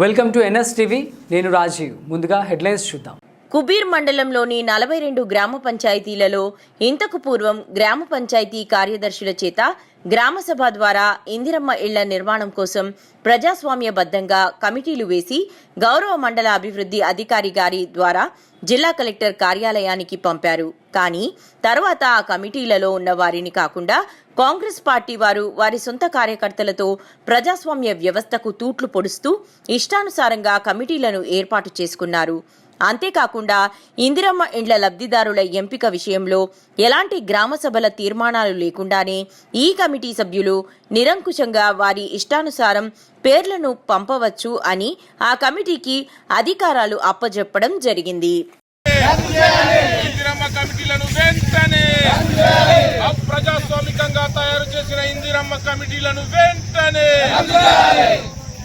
Welcome to NS TV. నేను రాజీవ్. ముందుగా headlines చూద్దాం. కుబీర్ మండలంలోని నలభై రెండు గ్రామ పంచాయతీలలో ఇంతకు పూర్వం గ్రామ పంచాయతీ కార్యదర్శుల చేత గ్రామ సభ ద్వారా ఇందిరమ్మ ఇళ్ళ నిర్మాణం కోసం ప్రజాస్వామ్యబద్ధంగా కమిటీలు వేసి గౌరవ మండల అభివృద్ధి అధికారి గారి ద్వారా జిల్లా కలెక్టర్ కార్యాలయానికి పంపారు. కానీ తర్వాత ఆ కమిటీలలో ఉన్న వారిని కాకుండా కాంగ్రెస్ పార్టీ వారు వారి సొంత కార్యకర్తలతో ప్రజాస్వామ్య వ్యవస్థకు తూట్లు పొడుస్తూ ఇష్టానుసారంగా కమిటీలను ఏర్పాటు చేసుకున్నారు. అంతేకాకుండా ఇందిరమ్మ ఇండ్ల లబ్ధిదారుల ఎంపిక విషయంలో ఎలాంటి గ్రామ సభల తీర్మానాలు లేకుండానే ఈ కమిటీ సభ్యులు నిరంకుశంగా వారి ఇష్టానుసారం పేర్లను పంపవచ్చు అని ఆ కమిటీకి అధికారాలు అప్పజెప్పడం జరిగింది. ఇందిరమ్మ కమిటీలను వెంటనే అప్రజాస్వామికంగా తయారు చేసిన ఇందిరమ్మ కమిటీలను వెంటనే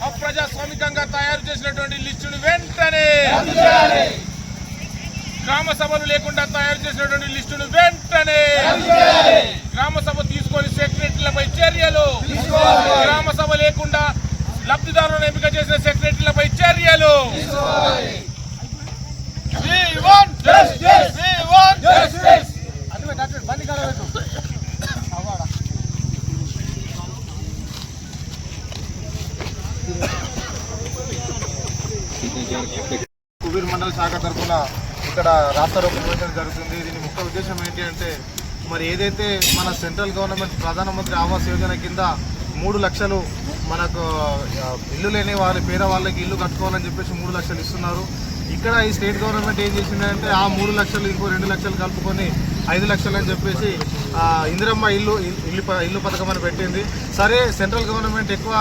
అప్రజాస్వామికంగా తయారు చేసినటువంటి లిస్టును వెంటనే గ్రామ సభలు లేకుండా తయారు చేసినటువంటి లిస్టును వెంటనే గ్రామ సభ తీసుకొని సెక్రటరీలపై చర్యలు గ్రామ సభ లేకుండా లబ్ధిదారులను ఎంపిక చేసిన సెక్రటరీలపై చర్యలు శాఖ తరఫున ఇక్కడ రాష్ట్ర రూపొందించడం జరుగుతుంది. దీని ముఖ్య ఉద్దేశం ఏంటి అంటే మరి ఏదైతే మన సెంట్రల్ గవర్నమెంట్ ప్రధానమంత్రి ఆవాస్ యోజన కింద మూడు లక్షలు మనకు ఇల్లు లేని వాళ్ళ పేద వాళ్ళకి ఇల్లు కట్టుకోవాలని చెప్పేసి మూడు లక్షలు ఇస్తున్నారు. ఇక్కడ ఈ స్టేట్ గవర్నమెంట్ ఏం చేసిందంటే ఆ మూడు లక్షలు ఇంకో రెండు లక్షలు కలుపుకొని ఐదు లక్షలు అని చెప్పేసి ఇందిరమ్మ ఇల్లు ఇల్లు ప- ఇల్లు పథకం అని పెట్టింది. సరే సెంట్రల్ గవర్నమెంట్ ఎక్కువ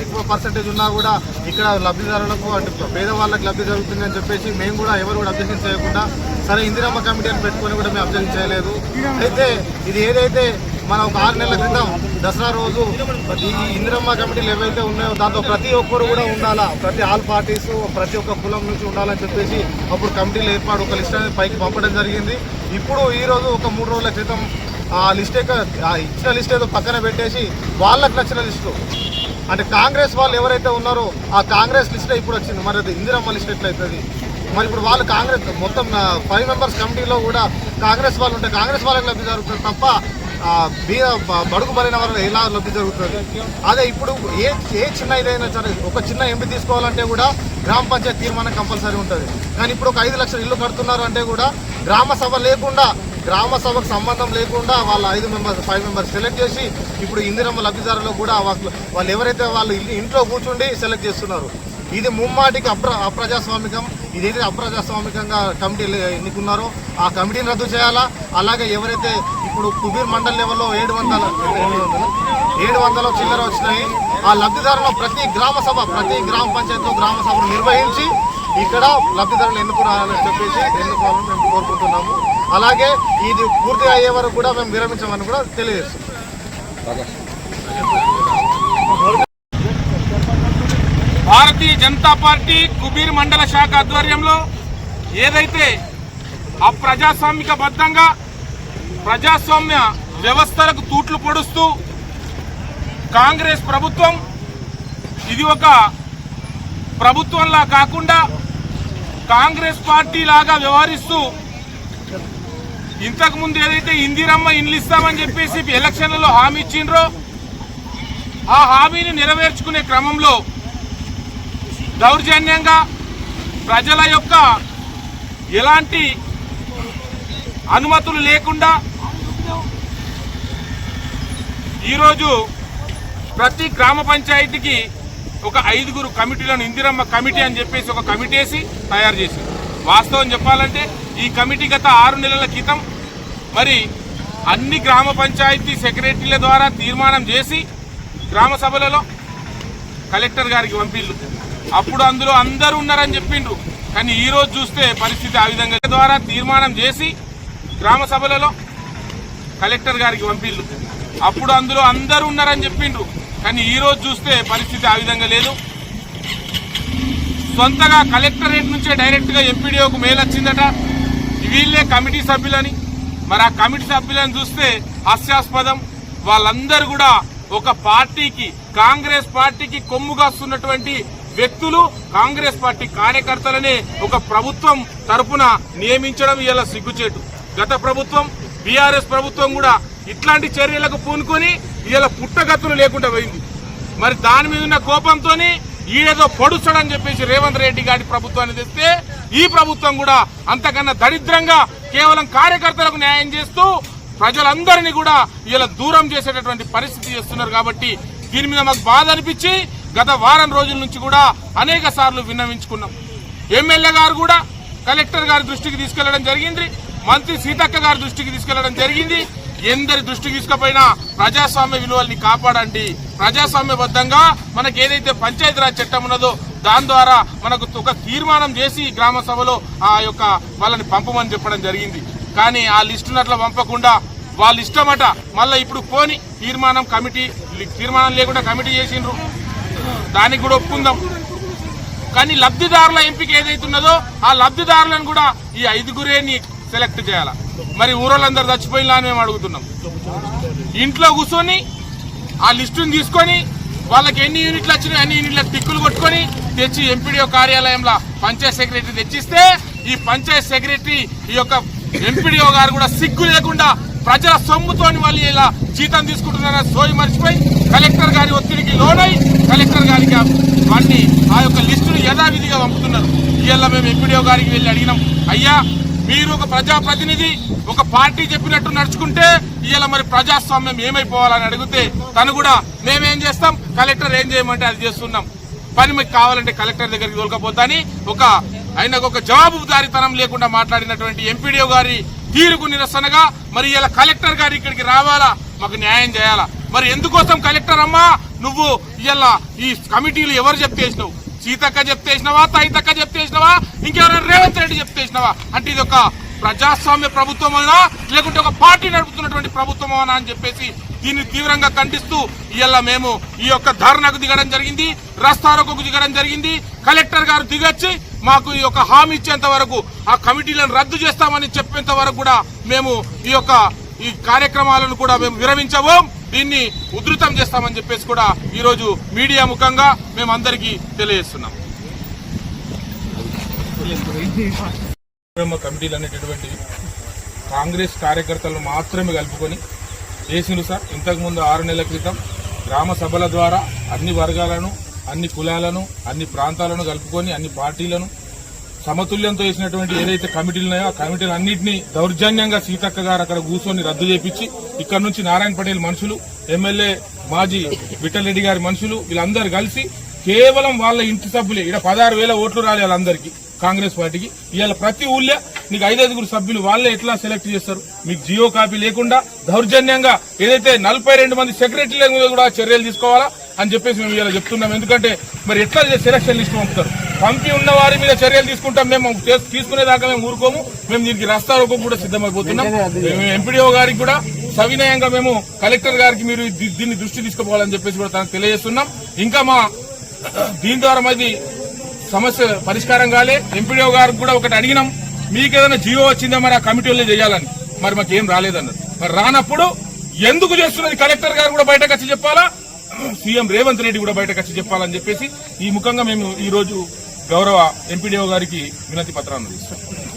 ఎక్కువ పర్సంటేజ్ ఉన్నా కూడా ఇక్కడ లబ్ధిదారులకు అంటే పేదవాళ్ళకి లబ్ధి జరుగుతుంది అని చెప్పేసి మేము కూడా ఎవరు కూడా అబ్జెక్షన్ చేయకుండా సరే ఇందిరమ్మ కమిటీ అని పెట్టుకొని కూడా మేము అబ్జెక్షన్ చేయలేదు. అయితే ఇది ఏదైతే మనం ఒక ఆరు నెలల క్రితం దసరా రోజు ఈ ఇందిరమ్మ కమిటీలు ఏవైతే ఉన్నాయో దాంతో ప్రతి ఒక్కరు కూడా ఉండాలా? ప్రతి ఆల్ పార్టీస్ ప్రతి ఒక్క కులం నుంచి ఉండాలని చెప్పేసి అప్పుడు కమిటీలు ఏర్పాటు ఒక లిస్ట్ అనేది పైకి పంపడం జరిగింది. ఇప్పుడు ఈ రోజు ఒక మూడు రోజుల క్రితం ఆ లిస్ట్ ఆ ఇచ్చిన లిస్ట్ ఏదో పక్కన పెట్టేసి వాళ్ళకు నచ్చిన లిస్టు. అంటే కాంగ్రెస్ వాళ్ళు ఎవరైతే ఉన్నారో ఆ కాంగ్రెస్ లిస్టే ఇప్పుడు వచ్చింది. మరి అది ఇందిరమ్మ లిస్ట్ ఎట్లయితుంది? మరి ఇప్పుడు వాళ్ళు కాంగ్రెస్ మొత్తం ఫైవ్ మెంబర్స్ కమిటీలో కూడా కాంగ్రెస్ వాళ్ళు ఉంటే కాంగ్రెస్ వాళ్ళకి లబ్ధి జరుగుతుంది తప్ప బీద బడుగు బలిన వారు ఎలా లబ్ధి జరుగుతుంది? అదే ఇప్పుడు ఏ ఏ చిన్న ఇదైనా సరే ఒక చిన్న ఎంపీ తీసుకోవాలంటే కూడా గ్రామ పంచాయతీ తీర్మానం కంపల్సరీ ఉంటుంది. కానీ ఇప్పుడు ఒక ఐదు లక్షలు ఇల్లు కడుతున్నారు అంటే కూడా గ్రామ సభ లేకుండా గ్రామ సభకు సంబంధం లేకుండా వాళ్ళ ఐదు మెంబర్స్ ఫైవ్ మెంబర్స్ సెలెక్ట్ చేసి ఇప్పుడు ఇందిరమ్మ లబ్ధిదారులు కూడా వాళ్ళు వాళ్ళు ఎవరైతే వాళ్ళు ఇల్లు- ఇంట్లో కూర్చుండి సెలెక్ట్ చేస్తున్నారు. ఇది ముమ్మాటికి అప్ర అప్రజాస్వామికం. ఇదైతే అప్రజాస్వామికంగా కమిటీలు ఎన్నుకున్నారో ఆ కమిటీని రద్దు చేయాలా? అలాగే ఎవరైతే ఇప్పుడు కుబీర్ మండల్ లెవెల్లో ఏడు వందల ఏడు వందల చిల్లర వచ్చినాయి. ఆ లబ్ధిదారుల ప్రతి గ్రామ సభ ప్రతి గ్రామ పంచాయతీలో గ్రామ సభను నిర్వహించి ఇక్కడ లబ్ధిదారులు ఎన్నుకురాలని చెప్పేసి ఎన్నుకోవాలని మేము కోరుకుంటున్నాము. అలాగే ఇది పూర్తి అయ్యే వరకు కూడా మేము విరమించమని కూడా తెలియజేస్తున్నాం. భారతీయ జనతా పార్టీ కుబీర్ మండల శాఖ ఆధ్వర్యంలో ఏదైతే అప్రజాస్వామిక బద్ధంగా ప్రజాస్వామ్య వ్యవస్థలకు తూట్లు పొడుస్తూ కాంగ్రెస్ ప్రభుత్వం ఇది ఒక ప్రభుత్వంలా కాకుండా కాంగ్రెస్ పార్టీ లాగా వ్యవహరిస్తూ ఇంతకుముందు ఏదైతే ఇందిరమ్మ ఇండ్లు ఇస్తామని చెప్పేసి ఎలక్షన్లలో హామీ ఇచ్చిండ్రో ఆ హామీని నెరవేర్చుకునే క్రమంలో దౌర్జన్యంగా ప్రజల యొక్క ఎలాంటి అనుమతులు లేకుండా ఈరోజు ప్రతి గ్రామ పంచాయతీకి ఒక ఐదుగురు కమిటీలను ఇందిరమ్మ కమిటీ అని చెప్పేసి ఒక కమిటీ వేసి తయారు చేసింది. వాస్తవం చెప్పాలంటే ఈ కమిటీ గత ఆరు నెలల క్రితం మరి అన్ని గ్రామ పంచాయతీ సెక్రటరీల ద్వారా తీర్మానం చేసి గ్రామ సభలలో కలెక్టర్ గారికి పంపిళ్ళు. అప్పుడు అందులో అందరూ ఉన్నారని చెప్పిండ్రు. కానీ ఈ రోజు చూస్తే పరిస్థితి ఆ విధంగా ద్వారా తీర్మానం చేసి గ్రామ సభలలో కలెక్టర్ గారికి పంపిళ్ళు. అప్పుడు అందులో అందరూ ఉన్నారని చెప్పిండ్రు. కానీ ఈ రోజు చూస్తే పరిస్థితి ఆ విధంగా లేదు. సొంతగా కలెక్టరేట్ నుంచే డైరెక్ట్గా ఎంపీడీఓకు మెయిల్ వచ్చిందట. వీళ్ళే కమిటీ సభ్యులని. మరి ఆ కమిటీ సభ్యులను చూస్తే హాస్యాస్పదం. వాళ్ళందరూ కూడా ఒక పార్టీకి కాంగ్రెస్ పార్టీకి కొమ్ముగాస్తున్నటువంటి వ్యక్తులు కాంగ్రెస్ పార్టీ కార్యకర్తలనే ఒక ప్రభుత్వం తరపున నియమించడం ఇలా సిగ్గుచేటు. గత ప్రభుత్వం బీఆర్ఎస్ ప్రభుత్వం కూడా ఇట్లాంటి చర్యలకు పూనుకొని ఇలా పుట్టగతులు లేకుండా పోయింది. మరి దాని మీద ఉన్న కోపంతో ఈడేదో పొడుస్తాడని చెప్పేసి రేవంత్ రెడ్డి గారి ప్రభుత్వాన్ని తెస్తే ఈ ప్రభుత్వం కూడా అంతకన్నా దరిద్రంగా కేవలం కార్యకర్తలకు న్యాయం చేస్తూ ప్రజలందరినీ కూడా ఇలా దూరం చేసేటటువంటి పరిస్థితి చేస్తున్నారు కాబట్టి దీని మీద మాకు బాధ అనిపించి గత వారం రోజుల నుంచి కూడా అనేక సార్లు విన్నవించుకున్నాం. ఎమ్మెల్యే గారు కూడా కలెక్టర్ గారి దృష్టికి తీసుకెళ్ళడం జరిగింది మంత్రి సీతక్క గారి దృష్టికి తీసుకెళ్ళడం జరిగింది. ఎందరి దృష్టికి తీసుకుపోయినా ప్రజాస్వామ్య విలువల్ని కాపాడండి. ప్రజాస్వామ్యబద్ధంగా మనకి ఏదైతే పంచాయతీరాజ్ చట్టం ఉన్నదో దాని ద్వారా మనకు ఒక తీర్మానం చేసి గ్రామ సభలో ఆ యొక్క వాళ్ళని పంపమని చెప్పడం జరిగింది. కానీ ఆ లిస్టు నట్ల పంపకుండా వాళ్ళ ఇష్టమట మళ్ళీ ఇప్పుడు పోని తీర్మానం కమిటీ తీర్మానం లేకుండా కమిటీ చేసిండ్రు. దానికి కూడా ఒప్పుకుందాం. కానీ లబ్ధిదారుల ఎంపిక ఏదైతే ఉన్నదో ఆ లబ్ధిదారులను కూడా ఈ ఐదుగురేని సెలెక్ట్ చేయాల? మరి ఊరోళ్ళందరూ చచ్చిపోయినా అని మేము అడుగుతున్నాం. ఇంట్లో కూర్చొని ఆ లిస్టుని తీసుకొని వాళ్ళకి ఎన్ని యూనిట్లు వచ్చినాయి అన్ని యూనిట్లకు టిక్కులు కొట్టుకొని తెచ్చి ఎంపీడీఓ కార్యాలయంలో పంచాయత్ సెక్రటరీ తెచ్చిస్తే ఈ పంచాయత్ సెక్రటరీ ఈ యొక్క ఎంపీడీఓ గారు కూడా సిగ్గు లేకుండా ప్రజల సొమ్ముతోని వాళ్ళు ఇలా జీతం తీసుకుంటున్నారని సోయి మర్చిపోయి కలెక్టర్ గారి ఒత్తిడికి లోనై కలెక్టర్ గారికి వాటిని ఆ యొక్క లిస్టును యథావిధిగా పంపుతున్నారు. ఇవాళ మేము ఎంపీడీఓ గారికి వెళ్ళి అడిగినాం అయ్యా మీరు ఒక ప్రజాప్రతినిధి ఒక పార్టీ చెప్పినట్టు నడుచుకుంటే ఇవాళ మరి ప్రజాస్వామ్యం ఏమైపోవాలని అడిగితే తను కూడా మేమేం చేస్తాం కలెక్టర్ ఏం చేయమంటే అది చేస్తున్నాం. పని మీకు కావాలంటే కలెక్టర్ దగ్గరికి తోలుకపోతాని ఒక ఆయనకు ఒక జవాబుదారీతనం లేకుండా మాట్లాడినటువంటి ఎంపీడీఓ గారి తీరుకు నిరసనగా మరి ఇలా కలెక్టర్ గారు ఇక్కడికి రావాలా? మాకు న్యాయం చేయాలా? మరి ఎందుకోసం కలెక్టర్ అమ్మా? నువ్వు ఇలా ఈ కమిటీలు ఎవరు చెప్తేసినావు సీతక్క చెప్తేసినవా తాయితక్క చెప్తేసినవా ఇంకెవరైనా రేవంత్ రెడ్డి చెప్తేసినవా అంటే ఇది ఒక ప్రజాస్వామ్య ప్రభుత్వమేనా? లేకుంటే ఒక పార్టీ నడుపుతున్నటువంటి ప్రభుత్వమేనా అని చెప్పేసి దీన్ని తీవ్రంగా ఖండిస్తూ ఇవాళ మేము ఈ యొక్క ధర్నాకు దిగడం జరిగింది రస్తారోకు దిగడం జరిగింది. కలెక్టర్ గారు దిగొచ్చి మాకు ఈ యొక్క హామీ ఇచ్చేంత వరకు ఆ కమిటీలను రద్దు చేస్తామని చెప్పేంత వరకు కూడా మేము ఈ యొక్క ఈ కార్యక్రమాలను కూడా మేము విరమించబోం. దీన్ని ఉధృతం చేస్తామని చెప్పేసి కూడా ఈరోజు మీడియా ముఖంగా మేము అందరికీ తెలియజేస్తున్నాం. కమిటీలు అనేటటువంటి కాంగ్రెస్ కార్యకర్తలను మాత్రమే కలుపుకొని చేసిండ్రు సార్. ఇంతకుముందు ఆరు నెలల క్రితం గ్రామ సభల ద్వారా అన్ని వర్గాలను అన్ని కులాలను అన్ని ప్రాంతాలను కలుపుకొని అన్ని పార్టీలను సమతుల్యంతో వేసినటువంటి ఏదైతే కమిటీలు ఉన్నాయో ఆ కమిటీలు అన్నింటినీ దౌర్జన్యంగా సీతక్క గారు అక్కడ కూర్చొని రద్దు చేపించి ఇక్కడ నుంచి నారాయణ పటేల్ మనుషులు ఎమ్మెల్యే మాజీ విఠలరెడ్డి గారి మనుషులు వీళ్ళందరూ కలిసి కేవలం వాళ్ళ ఇంటి సభ్యులే. ఇక్కడ పదహారు వేల ఓట్లు రాలి వాళ్ళందరికీ కాంగ్రెస్ పార్టీకి. ఇవాళ ప్రతి ఊళ్ళో నీకు ఐదైదుగురు సభ్యులు వాళ్ళే ఎట్లా సెలెక్ట్ చేస్తారు? మీకు జియో కాపీ లేకుండా దౌర్జన్యంగా ఏదైతే నలభై రెండు మంది సెక్రటరీల మీద కూడా చర్యలు తీసుకోవాలా? అని చెప్పేసి మేము ఇలా చెప్తున్నాం. ఎందుకంటే మరి ఎట్లా సెలక్షన్ లిస్ట్ పంపుతారు? పంపి ఉన్న వారి మీద చర్యలు తీసుకుంటాం. మేము తీసుకునేదాకా మేము ఊరుకోము. మేము దీనికి రస్తారోకం కూడా సిద్ధమైపోతున్నాం. మేము ఎంపీడీఓ గారికి కూడా సవినయంగా మేము కలెక్టర్ గారికి మీరు దీన్ని దృష్టి తీసుకుపోవాలని చెప్పేసి కూడా తనకు తెలియజేస్తున్నాం. ఇంకా మా దీని ద్వారా మరి సమస్య పరిష్కారం కాలే. ఎంపీడీఓ గారికి కూడా ఒకటి అడిగినాం. మీకు ఏదైనా జియో వచ్చిందా మరి ఆ కమిటీలో చేయాలని. మరి మాకు ఏం రాలేదన్నారు మరి రానప్పుడు ఎందుకు చేస్తున్నది? కలెక్టర్ గారు కూడా బయటకు వచ్చి చెప్పాలా? సీఎం రేవంత్ రెడ్డి కూడా బయటకు వచ్చి చెప్పాలని చెప్పేసి ఈ ముఖంగా మేము ఈ రోజు గౌరవ ఎంపీడీఓ గారికి వినతి పత్రాన్ని